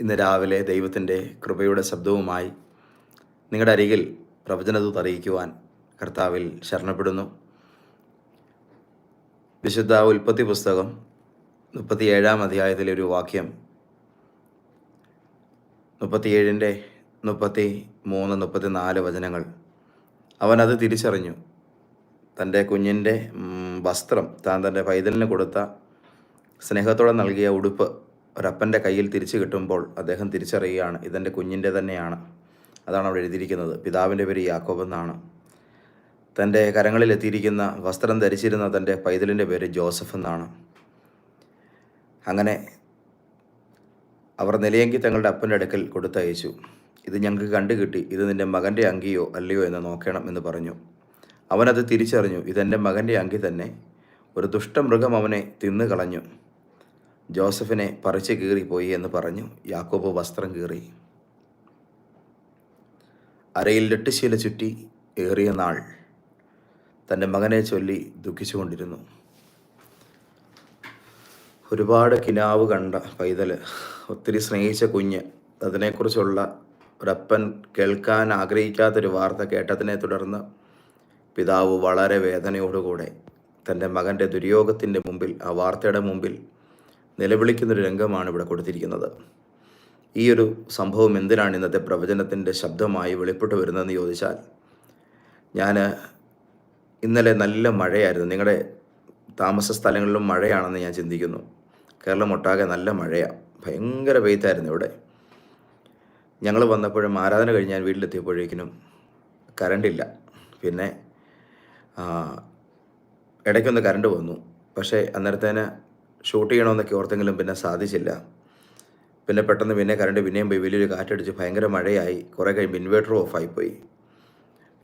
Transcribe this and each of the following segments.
ഇന്ന് രാവിലെ ദൈവത്തിന്റെ കൃപയുടെ ശബ്ദവുമായി നിങ്ങളുടെ അരികിൽ പ്രവചനദൂത് അറിയിക്കുവാൻ കർത്താവിൽ ശരണപ്പെടുന്നു. വിശുദ്ധ ഉൽപ്പത്തി പുസ്തകം മുപ്പത്തിയേഴാം അധ്യായത്തിലെ ഒരു വാക്യം മുപ്പത്തിയേഴിന്റെ മുപ്പത്തി മൂന്ന് മുപ്പത്തി നാല് വചനങ്ങൾ അത് തിരിച്ചറിഞ്ഞു. തന്റെ കുഞ്ഞിന്റെ വസ്ത്രം താൻ തന്റെ പൈതലിന് കൊടുത്ത സ്നേഹത്തോടെ നൽകിയ ഉടുപ്പ് ഒരപ്പന്റെ കയ്യിൽ തിരിച്ചു കിട്ടുമ്പോൾ അദ്ദേഹം തിരിച്ചറിയുകയാണ് ഇതെന്റെ കുഞ്ഞിന്റെ തന്നെയാണ്. അതാണ് അവിടെ എഴുതിയിരിക്കുന്നത്. പിതാവിന്റെ പേര് യാക്കോബ് എന്നാണ്. തന്റെ കരങ്ങളിലെത്തിയിരിക്കുന്ന വസ്ത്രം ധരിച്ചിരുന്ന തന്റെ പൈതലിന്റെ പേര് ജോസഫ് എന്നാണ്. അങ്ങനെ അവർ നിലയെങ്കിൽ തങ്ങളുടെ അപ്പന്റെ അടുക്കൽ കൊടുത്തയച്ചു. ഇത് ഞങ്ങൾക്ക് കണ്ടു കിട്ടി ഇത് നിന്റെ മകന്റെ അങ്കിയോ അല്ലയോ എന്ന് നോക്കണം എന്ന് പറഞ്ഞു. അവനത് തിരിച്ചറിഞ്ഞു. ഇതെന്റെ മകന്റെ അങ്കി തന്നെ. ഒരു ദുഷ്ടമൃഗം അവനെ തിന്നു കളഞ്ഞു ജോസഫിനെ പറിച്ചു കീറിപ്പോയി എന്ന് പറഞ്ഞു യാക്കോബ് വസ്ത്രം കീറി. അരയിൽ ലട്ടുശീല ചുറ്റി ഏറിയ നാൾ തന്റെ മകനെ ചൊല്ലി ദുഃഖിച്ചുകൊണ്ടിരുന്നു. ഒരുപാട് കിനാവ് കണ്ട പൈതൽ ഒത്തിരി സ്നേഹിച്ച കുഞ്ഞ് അതിനെക്കുറിച്ചുള്ള ഒരപ്പൻ കേൾക്കാൻ ആഗ്രഹിക്കാത്തൊരു വാർത്ത കേട്ടതിനെ തുടർന്ന് പിതാവ് വളരെ വേദനയോടുകൂടെ തന്റെ മകന്റെ ദുര്യോഗത്തിന്റെ മുമ്പിൽ ആ വാർത്തയുടെ മുമ്പിൽ നിലവിളിക്കുന്നൊരു രംഗമാണ് ഇവിടെ കൊടുത്തിരിക്കുന്നത്. ഈ ഒരു സംഭവം എന്തിനാണ് ഇന്നത്തെ പ്രവചനത്തിന്റെ ശബ്ദമായി വെളിപ്പെട്ട് വരുന്നതെന്ന് ചോദിച്ചാൽ ഞാൻ ഇന്നലെ നല്ല മഴയായിരുന്നു. നിങ്ങളുടെ താമസ സ്ഥലങ്ങളിലും മഴയാണെന്ന് ഞാൻ ചിന്തിക്കുന്നു. കേരളം ഒട്ടാകെ നല്ല മഴയാണ് ഭയങ്കര വെയിത്തായിരുന്നു ഇവിടെ. ഞങ്ങൾ വന്നപ്പോഴും ആരാധന കഴിഞ്ഞ് ഞാൻ വീട്ടിലെത്തിയപ്പോഴേക്കിനും കറണ്ടില്ല പിന്നെ ഇടയ്ക്കൊന്ന് കറണ്ട് വന്നു. പക്ഷേ അന്നേരത്തേന് ഷൂട്ട് ചെയ്യണമെന്നൊക്കെ ഓർത്തെങ്കിലും പിന്നെ സാധിച്ചില്ല. പിന്നെ പെട്ടെന്ന് പിന്നെ കറണ്ട് പിന്നെയും പോയി വലിയൊരു കാറ്റടിച്ച് ഭയങ്കര മഴയായി. കുറേ കഴിയുമ്പോൾ ഇൻവേർട്ടർ പോയി.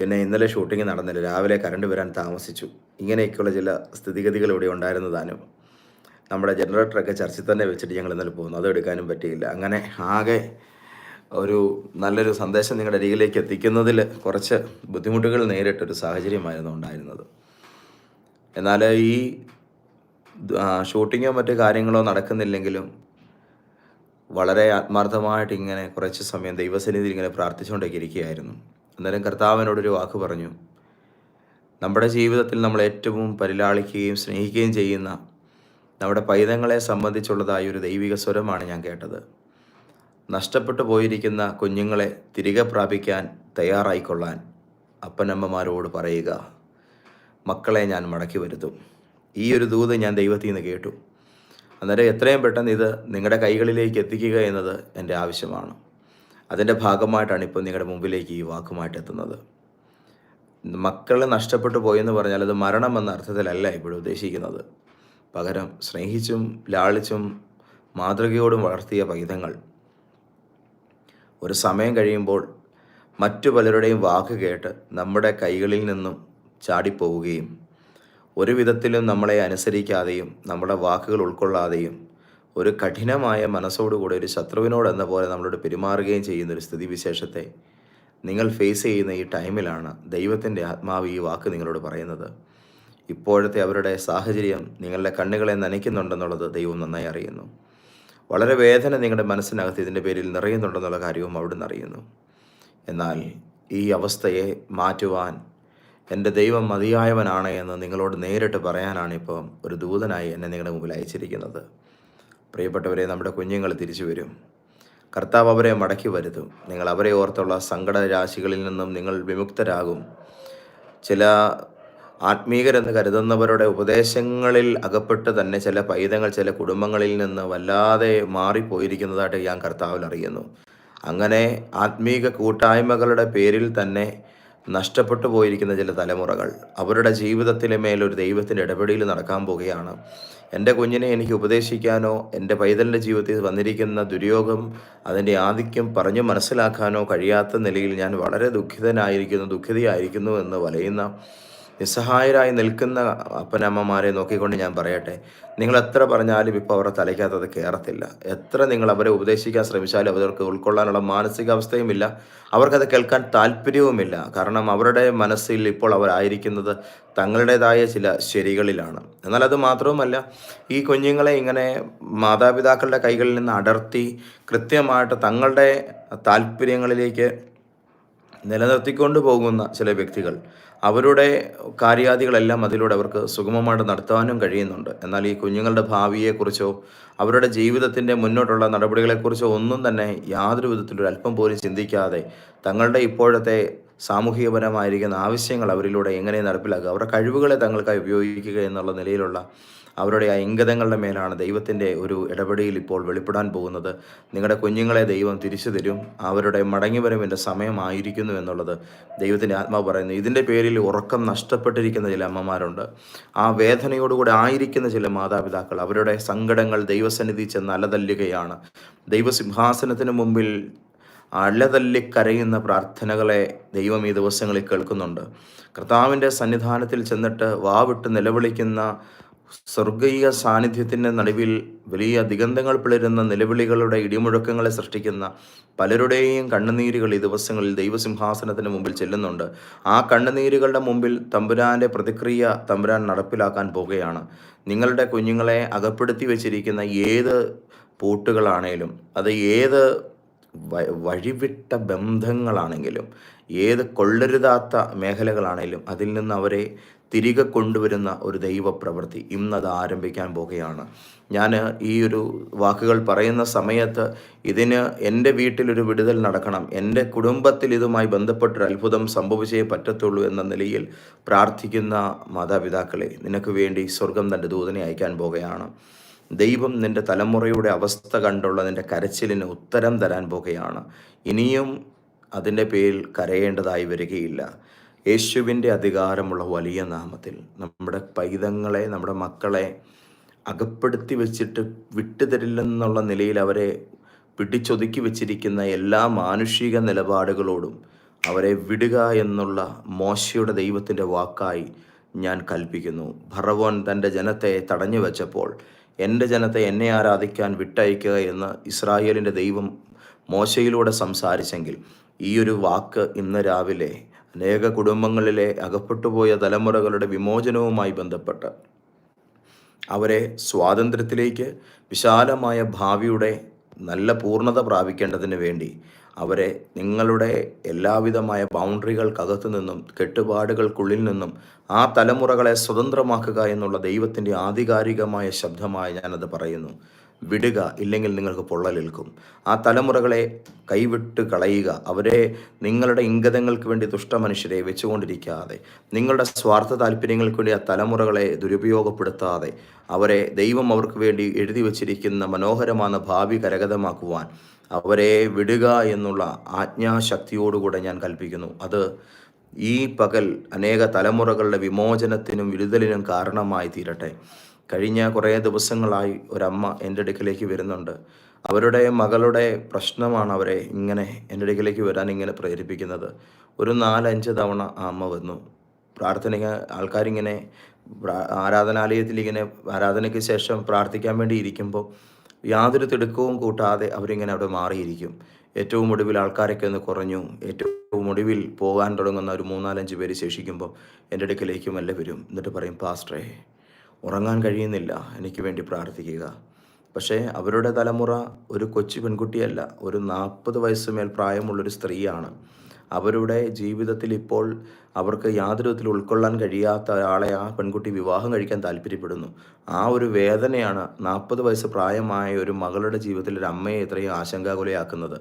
പിന്നെ ഇന്നലെ ഷൂട്ടിംഗ് നടന്നില്ല. രാവിലെ കറണ്ട് വരാൻ താമസിച്ചു. ഇങ്ങനെയൊക്കെയുള്ള ചില സ്ഥിതിഗതികൾ ഇവിടെ ഉണ്ടായിരുന്നതാനും നമ്മുടെ ജനറേറ്ററൊക്കെ ചർച്ചിൽ തന്നെ വെച്ചിട്ട് ഞങ്ങൾ ഇന്നലെ പോകുന്നു അത് എടുക്കാനും പറ്റിയില്ല. അങ്ങനെ ആകെ ഒരു നല്ലൊരു സന്ദേശം നിങ്ങളുടെ അരികിലേക്ക് എത്തിക്കുന്നതിൽ കുറച്ച് ബുദ്ധിമുട്ടുകൾ നേരിട്ടൊരു സാഹചര്യമായിരുന്നു ഉണ്ടായിരുന്നത്. എന്നാൽ ഈ ഷൂട്ടിങ്ങോ മറ്റു കാര്യങ്ങളോ നടക്കുന്നില്ലെങ്കിലും വളരെ ആത്മാർത്ഥമായിട്ട് ഇങ്ങനെ കുറച്ച് സമയം ദൈവസന്നിധിയിൽ ഇങ്ങനെ പ്രാർത്ഥിച്ചുകൊണ്ടൊക്കെ ഇരിക്കുകയായിരുന്നു അന്നേരം കർത്താവിനോടൊരു വാക്ക് പറഞ്ഞു. നമ്മുടെ ജീവിതത്തിൽ നമ്മൾ ഏറ്റവും പരിലാളിക്കുകയും സ്നേഹിക്കുകയും ചെയ്യുന്ന നമ്മുടെ പൈതങ്ങളെ സംബന്ധിച്ചുള്ളതായ ഒരു ദൈവിക സ്വരമാണ് ഞാൻ കേട്ടത്. നഷ്ടപ്പെട്ടു പോയിരിക്കുന്ന കുഞ്ഞുങ്ങളെ തിരികെ പ്രാപിക്കാൻ തയ്യാറായിക്കൊള്ളാൻ അപ്പനമ്മമാരോട് പറയുക. മക്കളെ ഞാൻ മടക്കി വരുത്തും. ഈ ഒരു ദൂത് ഞാൻ ദൈവത്തിൽ നിന്ന് കേട്ടു. അന്നേരം എത്രയും പെട്ടെന്ന് ഇത് നിങ്ങളുടെ കൈകളിലേക്ക് എത്തിക്കുക എന്നത് എന്റെ ആവശ്യമാണ്. അതിന്റെ ഭാഗമായിട്ടാണ് ഇപ്പോൾ നിങ്ങളുടെ മുമ്പിലേക്ക് ഈ വാക്കുമായിട്ട് എത്തുന്നത്. മക്കളെ നഷ്ടപ്പെട്ടു പോയെന്ന് പറഞ്ഞാൽ അത് മരണം എന്ന അർത്ഥത്തിലല്ല ഇവിടെ ഉദ്ദേശിക്കുന്നത്. പകരം സ്നേഹിച്ചും ലാളിച്ചും മാതൃകയോടും വളർത്തിയ പൈതങ്ങൾ. ഒരു സമയം കഴിയുമ്പോൾ മറ്റു പലരുടെയും വാക്ക് കേട്ട് നമ്മുടെ കൈകളിൽ നിന്നും ചാടിപ്പോവുകയും ഒരു വിധത്തിലും നമ്മളെ അനുസരിക്കാതെയും നമ്മുടെ വാക്കുകൾ ഉൾക്കൊള്ളാതെയും ഒരു കഠിനമായ മനസ്സോടുകൂടെ ഒരു ശത്രുവിനോട് എന്ന പോലെ നമ്മളോട് പെരുമാറുകയും ചെയ്യുന്ന ഒരു സ്ഥിതിവിശേഷത്തെ നിങ്ങൾ ഫേസ് ചെയ്യുന്ന ഈ ടൈമിലാണ് ദൈവത്തിന്റെ ആത്മാവ് ഈ വാക്ക് നിങ്ങളോട് പറയുന്നത്. ഇപ്പോഴത്തെ അവരുടെ സാഹചര്യം നിങ്ങളുടെ കണ്ണുകളെ നനയ്ക്കുന്നുണ്ടെന്നുള്ളത് ദൈവം നന്നായി അറിയുന്നു. വളരെ വേദന നിങ്ങളുടെ മനസ്സിനകത്ത് ഇതിന്റെ പേരിൽ നിറയുന്നുണ്ടെന്നുള്ള കാര്യവും അവിടുന്ന് അറിയുന്നു. എന്നാൽ ഈ അവസ്ഥയെ മാറ്റുവാൻ എന്റെ ദൈവം മതിയായവനാണ് എന്ന് നിങ്ങളോട് നേരിട്ട് പറയാനാണ് ഇപ്പോൾ ഒരു ദൂതനായി എന്നെ നിങ്ങളുടെ മുമ്പിൽ അയച്ചിരിക്കുന്നത്. പ്രിയപ്പെട്ടവരെ നമ്മുടെ കുഞ്ഞുങ്ങൾ തിരിച്ചു വരും. കർത്താവ് അവരെ മടക്കി വരുത്തും. നിങ്ങൾ അവരെ ഓർത്തുള്ള സങ്കട രാശികളിൽ നിന്നും നിങ്ങൾ വിമുക്തരാകും. ചില ആത്മീകരെന്ന് കരുതുന്നവരുടെ ഉപദേശങ്ങളിൽ അകപ്പെട്ട് തന്നെ ചില പൈതങ്ങൾ ചില കുടുംബങ്ങളിൽ നിന്ന് വല്ലാതെ മാറിപ്പോയിരിക്കുന്നതായിട്ട് ഞാൻ കർത്താവിൽ അറിയുന്നു. അങ്ങനെ ആത്മീക കൂട്ടായ്മകളുടെ പേരിൽ തന്നെ നഷ്ടപ്പെട്ടു പോയിരിക്കുന്ന ചില തലമുറകൾ അവരുടെ ജീവിതത്തിലെ മേലൊരു ദൈവത്തിന്റെ ഇടപെടിയിൽ നടക്കാൻ പോവുകയാണ് എന്റെ കുഞ്ഞിനെ എനിക്ക് ഉപദേശിക്കാനോ എന്റെ പൈതലിന്റെ ജീവിതത്തിൽ വന്നിരിക്കുന്ന ദുര്യോഗം അതിന്റെ ആധിക്യം പറഞ്ഞു മനസ്സിലാക്കാനോ കഴിയാത്ത നിലയിൽ ഞാൻ വളരെ ദുഃഖിതനായിരിക്കുന്നു ദുഃഖിതയായിരിക്കുന്നു എന്ന് വലയുന്ന നിസ്സഹായരായി നിൽക്കുന്ന അപ്പനമ്മമാരെ നോക്കിക്കൊണ്ട് ഞാൻ പറയട്ടെ നിങ്ങൾ എത്ര പറഞ്ഞാലും ഇപ്പോൾ അവരുടെ തലയ്ക്കകത്ത് കയറത്തില്ല എത്ര നിങ്ങൾ അവരെ ഉപദേശിക്കാൻ ശ്രമിച്ചാലും അവർക്ക് ഉൾക്കൊള്ളാനുള്ള മാനസികാവസ്ഥയുമില്ല അവർക്കത് കേൾക്കാൻ താല്പര്യവുമില്ല. കാരണം അവരുടെ മനസ്സിൽ ഇപ്പോൾ അവരായിരിക്കുന്നത് തങ്ങളുടേതായ ചില ശരികളിലാണ്. എന്നാൽ അത് മാത്രവുമല്ല ഈ കുഞ്ഞുങ്ങളെ ഇങ്ങനെ മാതാപിതാക്കളുടെ കൈകളിൽ നിന്ന് അടർത്തി കൃത്യമായിട്ട് തങ്ങളുടെ താല്പര്യങ്ങളിലേക്ക് നിലനിർത്തിക്കൊണ്ട് പോകുന്ന ചില വ്യക്തികൾ അവരുടെ കാര്യാദികളെല്ലാം അതിലൂടെ അവർക്ക് സുഗമമായിട്ട് നടത്താനും കഴിയുന്നുണ്ട്. എന്നാൽ ഈ കുഞ്ഞുങ്ങളുടെ ഭാവിയെക്കുറിച്ചോ അവരുടെ ജീവിതത്തിന്റെ മുന്നോട്ടുള്ള നടപടികളെക്കുറിച്ചോ ഒന്നും തന്നെ യാതൊരു വിധത്തിലൊരു അല്പം പോലും ചിന്തിക്കാതെ തങ്ങളുടെ ഇപ്പോഴത്തെ സാമൂഹികപരമായിരിക്കുന്ന ആവശ്യങ്ങൾ അവരിലൂടെ എങ്ങനെ നടപ്പിലാക്കുക അവരുടെ കഴിവുകളെ തങ്ങൾക്കായി ഉപയോഗിക്കുക എന്നുള്ള നിലയിലുള്ള അവരുടെ ആ ഇംഗതങ്ങളുടെ മേലാണ് ദൈവത്തിന്റെ ഒരു ഇടപെടിയിൽ ഇപ്പോൾ വെളിപ്പെടാൻ പോകുന്നത്. നിങ്ങളുടെ കുഞ്ഞുങ്ങളെ ദൈവം തിരിച്ചു തരും. അവരുടെ മടങ്ങിവരവിന്റെ സമയമായിരിക്കുന്നു എന്നുള്ളത് ദൈവത്തിന്റെ ആത്മാവ് പറയുന്നു. ഇതിന്റെ പേരിൽ ഉറക്കം നഷ്ടപ്പെട്ടിരിക്കുന്ന ചില അമ്മമാരുണ്ട്. ആ വേദനയോടുകൂടെ ആയിരിക്കുന്ന ചില മാതാപിതാക്കൾ അവരുടെ സങ്കടങ്ങൾ ദൈവസന്നിധി ചെന്ന് അലതല്ലുകയാണ്. ദൈവസിംഹാസനത്തിന് മുമ്പിൽ അലതല്ലി കരയുന്ന പ്രാർത്ഥനകളെ ദൈവം ഈ ദിവസങ്ങളിൽ കേൾക്കുന്നുണ്ട്. കർത്താവിന്റെ സന്നിധാനത്തിൽ ചെന്നിട്ട് വാവിട്ട് നിലവിളിക്കുന്ന സ്വർഗീയ സാന്നിധ്യത്തിന്റെ നടുവിൽ വലിയ ദിഗന്ധങ്ങൾ പിളരുന്ന നിലവിളികളുടെ ഇടിമുഴക്കങ്ങളെ സൃഷ്ടിക്കുന്ന പലരുടെയും കണ്ണുനീരുകൾ ഈ ദിവസങ്ങളിൽ ദൈവസിംഹാസനത്തിന് മുമ്പിൽ ചെല്ലുന്നുണ്ട്. ആ കണ്ണുനീരുകളുടെ മുമ്പിൽ തമ്പുരാന്റെ പ്രതിക്രിയ തമ്പുരാൻ നടപ്പിലാക്കാൻ പോവുകയാണ്. നിങ്ങളുടെ കുഞ്ഞുങ്ങളെ അകപ്പെടുത്തി വെച്ചിരിക്കുന്ന ഏത് പൂട്ടുകളാണേലും അത് ഏത് വഴിവിട്ട ബന്ധങ്ങളാണെങ്കിലും ഏത് കൊള്ളരുതാത്ത മേഖലകളാണെങ്കിലും അതിൽ നിന്ന് അവരെ തിരികെ കൊണ്ടുവരുന്ന ഒരു ദൈവപ്രവൃത്തി ഇന്നത് ആരംഭിക്കാൻ പോകുകയാണ്. ഞാൻ ഈ ഒരു വാക്കുകൾ പറയുന്ന സമയത്ത് ഇതിന് എന്റെ വീട്ടിലൊരു വിടുതൽ നടക്കണം. എന്റെ കുടുംബത്തിൽ ഇതുമായി ബന്ധപ്പെട്ടൊരു അത്ഭുതം സംഭവിച്ചേ പറ്റത്തുള്ളൂ എന്ന നിലയിൽ പ്രാർത്ഥിക്കുന്ന മാതാപിതാക്കളെ നിനക്ക് വേണ്ടി സ്വർഗം തന്റെ ദൂതനെ അയക്കാൻ പോകുകയാണ്. ദൈവം നിന്റെ തലമുറയുടെ അവസ്ഥ കണ്ടുള്ള നിന്റെ കരച്ചിലിന് ഉത്തരം തരാൻ പോകുകയാണ്. ഇനിയും അതിന്റെ പേരിൽ കരയേണ്ടതായി വരികയില്ല. യേശുവിന്റെ അധികാരമുള്ള വലിയ നാമത്തിൽ നമ്മുടെ പൈതങ്ങളെ നമ്മുടെ മക്കളെ അകപ്പെടുത്തി വെച്ചിട്ട് വിട്ടുതരില്ലെന്നുള്ള നിലയിൽ അവരെ പിടിച്ചൊതുക്കി വെച്ചിരിക്കുന്ന എല്ലാ മാനുഷിക നിലപാടുകളോടും അവരെ വിടുക എന്നുള്ള മോശയുടെ ദൈവത്തിന്റെ വാക്കായി ഞാൻ കൽപ്പിക്കുന്നു. ഭറവോൻ തന്റെ ജനത്തെ തടഞ്ഞു വെച്ചപ്പോൾ എന്റെ ജനത്തെ എന്നെ ആരാധിക്കാൻ വിട്ടയക്കുക എന്ന് ഇസ്രായേലിന്റെ ദൈവം മോശയിലൂടെ സംസാരിച്ചെങ്കിൽ ഈ ഒരു വാക്ക് ഇന്ന് രാവിലെ അനേക കുടുംബങ്ങളിലെ അകപ്പെട്ടുപോയ തലമുറകളുടെ വിമോചനവുമായി ബന്ധപ്പെട്ട് അവരെ സ്വാതന്ത്ര്യത്തിലേക്ക് വിശാലമായ ഭാവിയുടെ നല്ല പൂർണത പ്രാപിക്കേണ്ടതിന് വേണ്ടി അവരെ നിങ്ങളുടെ എല്ലാവിധമായ ബൗണ്ടറികൾക്കകത്തു നിന്നും കെട്ടുപാടുകൾക്കുള്ളിൽ നിന്നും ആ തലമുറകളെ സ്വതന്ത്രമാക്കുക എന്നുള്ള ദൈവത്തിന്റെ ആധികാരികമായ ശബ്ദമായി ഞാനത് പറയുന്നു. വിടുക ഇല്ലെങ്കിൽ നിങ്ങൾക്ക് പൊള്ളലേൽക്കും. ആ തലമുറകളെ കൈവിട്ട് കളയുക. അവരെ നിങ്ങളുടെ ഇംഗതങ്ങൾക്ക് വേണ്ടി ദുഷ്ടമനുഷ്യരെ വെച്ചുകൊണ്ടിരിക്കാതെ നിങ്ങളുടെ സ്വാർത്ഥ താല്പര്യങ്ങൾക്ക് വേണ്ടി ആ തലമുറകളെ ദുരുപയോഗപ്പെടുത്താതെ അവരെ ദൈവം അവർക്ക് വേണ്ടി എഴുതി വച്ചിരിക്കുന്ന മനോഹരമാണ് ഭാവി കരഗതമാക്കുവാൻ അവരെ വിടുക എന്നുള്ള ആജ്ഞാശക്തിയോടുകൂടെ ഞാൻ കൽപ്പിക്കുന്നു. അത് ഈ പകൽ അനേക തലമുറകളുടെ വിമോചനത്തിനും വിടുതലിനും കാരണമായി തീരട്ടെ. കഴിഞ്ഞ കുറേ ദിവസങ്ങളായി ഒരമ്മ എന്റെ അടുക്കലേക്ക് വരുന്നുണ്ട്. അവരുടെ മകളുടെ പ്രശ്നമാണ് അവരെ ഇങ്ങനെ എന്റെ അടുക്കലേക്ക് വരാൻ ഇങ്ങനെ പ്രേരിപ്പിക്കുന്നത്. ഒരു നാലഞ്ച് തവണ ആ അമ്മ വന്നു. പ്രാർത്ഥന ആൾക്കാരിങ്ങനെ ആരാധനാലയത്തിൽ ഇങ്ങനെ ആരാധനയ്ക്ക് ശേഷം പ്രാർത്ഥിക്കാൻ വേണ്ടി ഇരിക്കുമ്പോൾ യാതൊരു തിടുക്കവും കൂട്ടാതെ അവരിങ്ങനെ അവിടെ മാറിയിരിക്കും. ഏറ്റവും ഒടുവിൽ ആൾക്കാരൊക്കെ ഒന്ന് കുറഞ്ഞു. ഏറ്റവും ഒടുവിൽ പോകാൻ തുടങ്ങുന്ന ഒരു മൂന്നാലഞ്ച് പേര് ശേഷിക്കുമ്പോൾ എന്റെ അടുക്കലേക്ക് മെല്ലെ വരും. എന്നിട്ട് പറയും പാസ്റ്ററേ ഉറങ്ങാൻ കഴിയുന്നില്ല. എനിക്ക് വേണ്ടി പ്രാർത്ഥിക്കുക. പക്ഷേ അവരുടെ തലമുറ ഒരു കൊച്ചു പെൺകുട്ടിയല്ല. ഒരു നാൽപ്പത് വയസ്സ് മേൽ പ്രായമുള്ളൊരു സ്ത്രീയാണ്. അവരുടെ ജീവിതത്തിൽ ഇപ്പോൾ അവർക്ക് യാതൊരു വിധത്തിൽ ഉൾക്കൊള്ളാൻ കഴിയാത്ത ഒരാളെ ആ പെൺകുട്ടി വിവാഹം കഴിക്കാൻ താല്പര്യപ്പെടുന്നു. ആ ഒരു വേദനയാണ് നാൽപ്പത് വയസ്സ് പ്രായമായ ഒരു മകളുടെ ജീവിതത്തിൽ ഒരു അമ്മയെ ഇത്രയും ആശങ്കാകുലയാക്കുന്നത്.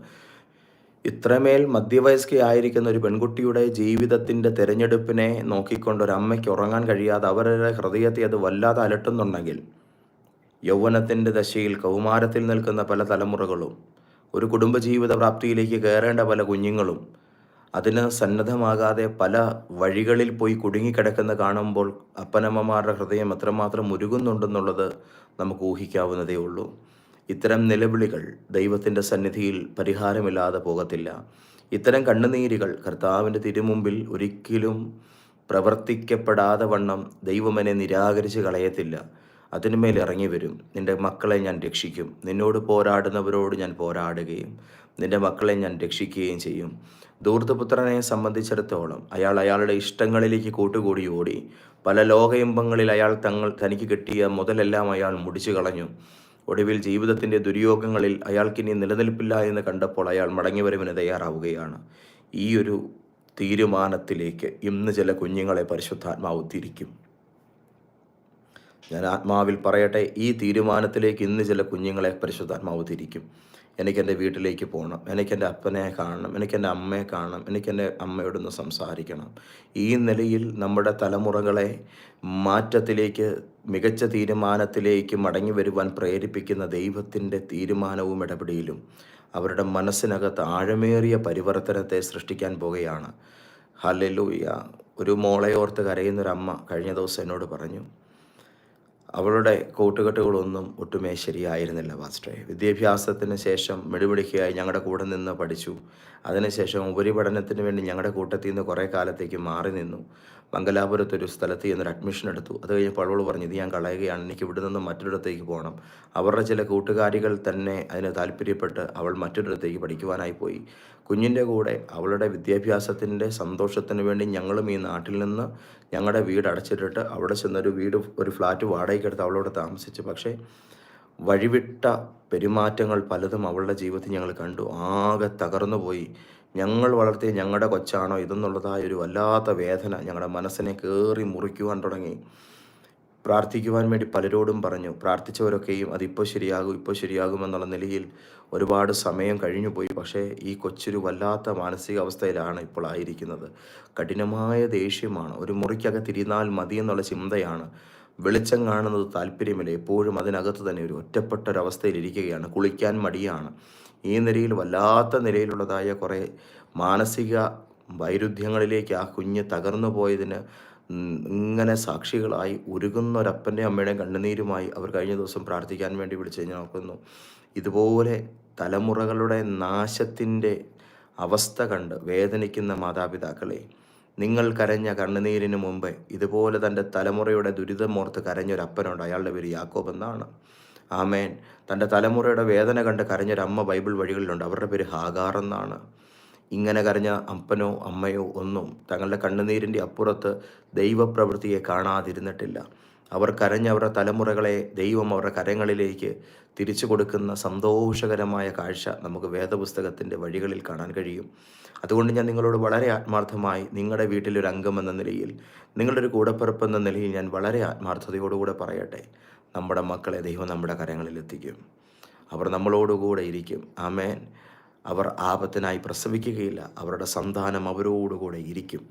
ഇത്രമേൽ മധ്യവയസ്കയായിരിക്കുന്ന ഒരു പെൺകുട്ടിയുടെ ജീവിതത്തിന്റെ തിരഞ്ഞെടുപ്പിനെ നോക്കിക്കൊണ്ട് ഒരു അമ്മയ്ക്ക് ഉറങ്ങാൻ കഴിയാതെ അവരുടെ ഹൃദയത്തെ അത് വല്ലാതെ അലട്ടുന്നുണ്ടെങ്കിൽ യൗവനത്തിന്റെ ദശയിൽ കൗമാരത്തിൽ നിൽക്കുന്ന പല തലമുറകളും ഒരു കുടുംബജീവിത പ്രാപ്തിയിലേക്ക് കയറേണ്ട പല കുഞ്ഞുങ്ങളും അതിന് സന്നദ്ധമാകാതെ പല വഴികളിൽ പോയി കുടുങ്ങിക്കിടക്കുന്ന കാണുമ്പോൾ അപ്പനമ്മമാരുടെ ഹൃദയം എത്രമാത്രം ഉരുകുന്നുണ്ടെന്നുള്ളത് നമുക്ക് ഊഹിക്കാവുന്നതേ ഉള്ളൂ ഇത്തരം നിലവിളികൾ ദൈവത്തിന്റെ സന്നിധിയിൽ പരിഹാരമില്ലാതെ പോകത്തില്ല. ഇത്തരം കണ്ണുനീരുകൾ കർത്താവിന്റെ തിരുമുമ്പിൽ ഒരിക്കലും പ്രവർത്തിക്കപ്പെടാതെ വണ്ണം ദൈവമനെ നിരാകരിച്ച് കളയത്തില്ല. അതിനുമേൽ ഇറങ്ങി വരും. നിന്റെ മക്കളെ ഞാൻ രക്ഷിക്കും. നിന്നോട് പോരാടുന്നവരോട് ഞാൻ പോരാടുകയും നിന്റെ മക്കളെ ഞാൻ രക്ഷിക്കുകയും ചെയ്യും. ദൂർത്തപുത്രനെ സംബന്ധിച്ചിടത്തോളം അയാൾ അയാളുടെ ഇഷ്ടങ്ങളിലേക്ക് കൂട്ടുകൂടി ഓടി. പല ലോകയിമ്പങ്ങളിൽ അയാൾ തങ്ങൾ തനിക്ക് കിട്ടിയ മുതലെല്ലാം അയാൾ മുടിച്ചു കളഞ്ഞു. ഒടുവിൽ ജീവിതത്തിന്റെ ദുര്യോഗങ്ങളിൽ അയാൾക്കിനി നിലനിൽപ്പില്ല എന്ന് കണ്ടപ്പോൾ അയാൾ മടങ്ങിവരവിന് തയ്യാറാവുകയാണ്. ഈ ഒരു തീരുമാനത്തിലേക്ക് ഇന്ന് ചില കുഞ്ഞുങ്ങളെ പരിശുദ്ധാത്മാവ് തിരിക്കും ഞാൻ ആത്മാവിൽ പറയട്ടെ ഈ തീരുമാനത്തിലേക്ക് ഇന്ന് ചില കുഞ്ഞുങ്ങളെ പരിശുദ്ധാത്മാവ് തിരിക്കും എനിക്കെന്റെ വീട്ടിലേക്ക് പോകണം. എനിക്കെന്റെ അപ്പനെ കാണണം. എനിക്കെന്റെ അമ്മയെ കാണണം. എനിക്കെന്റെ അമ്മയോടൊന്ന് സംസാരിക്കണം. ഈ നിലയിൽ നമ്മുടെ തലമുറകളെ മാറ്റത്തിലേക്ക് മികച്ച തീരുമാനത്തിലേക്ക് മടങ്ങി വരുവാൻ പ്രേരിപ്പിക്കുന്ന ദൈവത്തിന്റെ തീരുമാനവും ഇടപെടലും അവരുടെ മനസ്സിനകത്ത് ആഴമേറിയ പരിവർത്തനത്തെ സൃഷ്ടിക്കാൻ പോകുകയാണ്. ഹലലൂയ ഒരു മോളെ ഓർത്ത് കരയുന്നൊരമ്മ കഴിഞ്ഞ ദിവസം എന്നോട് പറഞ്ഞു അവളുടെ കൂട്ടുകെട്ടുകളൊന്നും ഒട്ടുമേ ശരിയായിരുന്നില്ല മാസ്റ്ററെ. വിദ്യാഭ്യാസത്തിന് ശേഷം മിടുമിടുക്കിയായി ഞങ്ങളുടെ കൂടെ നിന്ന് പഠിച്ചു. അതിനുശേഷം ഉപരിപഠനത്തിന് വേണ്ടി ഞങ്ങളുടെ കൂട്ടത്തിൽ നിന്ന് കുറേ കാലത്തേക്ക് മാറി നിന്നു. മംഗലാപുരത്ത് ഒരു സ്ഥലത്ത് ചെന്നൊരു അഡ്മിഷൻ എടുത്തു. അത് കഴിഞ്ഞപ്പോൾ അവളോട് പറഞ്ഞു ഇത് ഞാൻ കളയുകയാണ്. എനിക്ക് ഇവിടെ നിന്ന് മറ്റൊരിടത്തേക്ക് പോകണം അവരുടെ ചില കൂട്ടുകാരികൾ തന്നെ അതിന് താല്പര്യപ്പെട്ട് അവൾ മറ്റൊരിടത്തേക്ക് പഠിക്കുവാനായി പോയി. കുഞ്ഞിന്റെ കൂടെ അവളുടെ വിദ്യാഭ്യാസത്തിന്റെ സന്തോഷത്തിന് വേണ്ടി ഞങ്ങളും ഈ നാട്ടിൽ നിന്ന് ഞങ്ങളുടെ വീട് അടച്ചിട്ടിട്ട് അവിടെ ചെന്നൊരു വീട് ഒരു ഫ്ലാറ്റ് വാടകയ്ക്കെടുത്ത് അവളോട് താമസിച്ചു. പക്ഷേ വഴിവിട്ട പെരുമാറ്റങ്ങൾ പലതും അവളുടെ ജീവിതത്തിൽ ഞങ്ങൾ കണ്ടു. ആകെ തകർന്നു പോയി. ഞങ്ങൾ വളർത്തിയ ഞങ്ങളുടെ കൊച്ചാണോ ഇതെന്നുള്ളതായ ഒരു വല്ലാത്ത വേദന ഞങ്ങളുടെ മനസ്സിനെ കയറി മുറിക്കുവാൻ തുടങ്ങി. പ്രാർത്ഥിക്കുവാൻ വേണ്ടി പലരോടും പറഞ്ഞു. പ്രാർത്ഥിച്ചവരൊക്കെയും അതിപ്പോൾ ശരിയാകും ഇപ്പോൾ ശരിയാകും എന്നുള്ള നിലയിൽ ഒരുപാട് സമയം കഴിഞ്ഞു പോയി പക്ഷേ ഈ കൊച്ചൊരു വല്ലാത്ത മാനസികാവസ്ഥയിലാണ് ഇപ്പോൾ ആയിരിക്കുന്നത്. കഠിനമായ ദേഷ്യമാണ്. ഒരു മുറിക്കകത്തിരുന്നാൽ മതി എന്നുള്ള ചിന്തയാണ്. വെളിച്ചം കാണുന്നത് താല്പര്യമില്ല. എപ്പോഴും അതിനകത്ത് തന്നെ ഒരു ഒറ്റപ്പെട്ട ഒരവസ്ഥയിൽ ഇരിക്കുകയാണ്. കുളിക്കാൻ മടിയാണ്. ഈ നിലയിൽ വല്ലാത്ത നിലയിലുള്ളതായ കുറേ മാനസിക വൈരുദ്ധ്യങ്ങളിലേക്ക് ആ കുഞ്ഞ് തകർന്നു പോയതിന് ഇങ്ങനെ സാക്ഷികളായി ഉരുകുന്ന ഒരപ്പന്റെയും അമ്മയുടെയും കണ്ണുനീരുമായി അവർ കഴിഞ്ഞ ദിവസം പ്രാർത്ഥിക്കാൻ വേണ്ടി വിളിച്ച് ഞാൻ നോക്കുന്നു. ഇതുപോലെ തലമുറകളുടെ നാശത്തിന്റെ അവസ്ഥ കണ്ട് വേദനിക്കുന്ന മാതാപിതാക്കളെ നിങ്ങൾ കരഞ്ഞ കണ്ണുനീരിന് മുമ്പ് ഇതുപോലെ തന്റെ തലമുറയുടെ ദുരിതമോർത്ത് കരഞ്ഞൊരപ്പനുണ്ട്. അയാളുടെ പേര് യാക്കോബ് എന്നാണ്. ആമേൻ. തന്റെ തലമുറയുടെ വേദന കണ്ട് കരഞ്ഞൊരമ്മ ബൈബിൾ വഴികളിലുണ്ട്. അവരുടെ പേര് ഹാഗാർ എന്നാണ്. ഇങ്ങനെ കരഞ്ഞ അപ്പനോ അമ്മയോ ഒന്നും തങ്ങളുടെ കണ്ണുനീരിന്റെ അപ്പുറത്ത് ദൈവപ്രവൃത്തിയെ കാണാതിരുന്നിട്ടില്ല. അവർ കരഞ്ഞ അവരുടെ തലമുറകളെ ദൈവം അവരുടെ കരങ്ങളിലേക്ക് തിരിച്ചു കൊടുക്കുന്ന സന്തോഷകരമായ കാഴ്ച നമുക്ക് വേദപുസ്തകത്തിന്റെ വഴികളിൽ കാണാൻ കഴിയും. അതുകൊണ്ട് ഞാൻ നിങ്ങളോട് വളരെ ആത്മാർത്ഥമായി നിങ്ങളുടെ വീട്ടിലൊരു അംഗം എന്ന നിലയിൽ നിങ്ങളുടെ ഒരു കൂടപ്പിറപ്പ് എന്ന നിലയിൽ ഞാൻ വളരെ ആത്മാർത്ഥതയോടുകൂടെ പറയട്ടെ. നമ്മുടെ മക്കളെ ദൈവം നമ്മുടെ കരങ്ങളിൽ എത്തിക്കും അവർ നമ്മളോടുകൂടെ ഇരിക്കും. ആമേൻ. അവർ ആപത്തിനായി പ്രസവിക്കുകയില്ല. അവരുടെ സന്താനം അവരോടുകൂടെ ഇരിക്കും.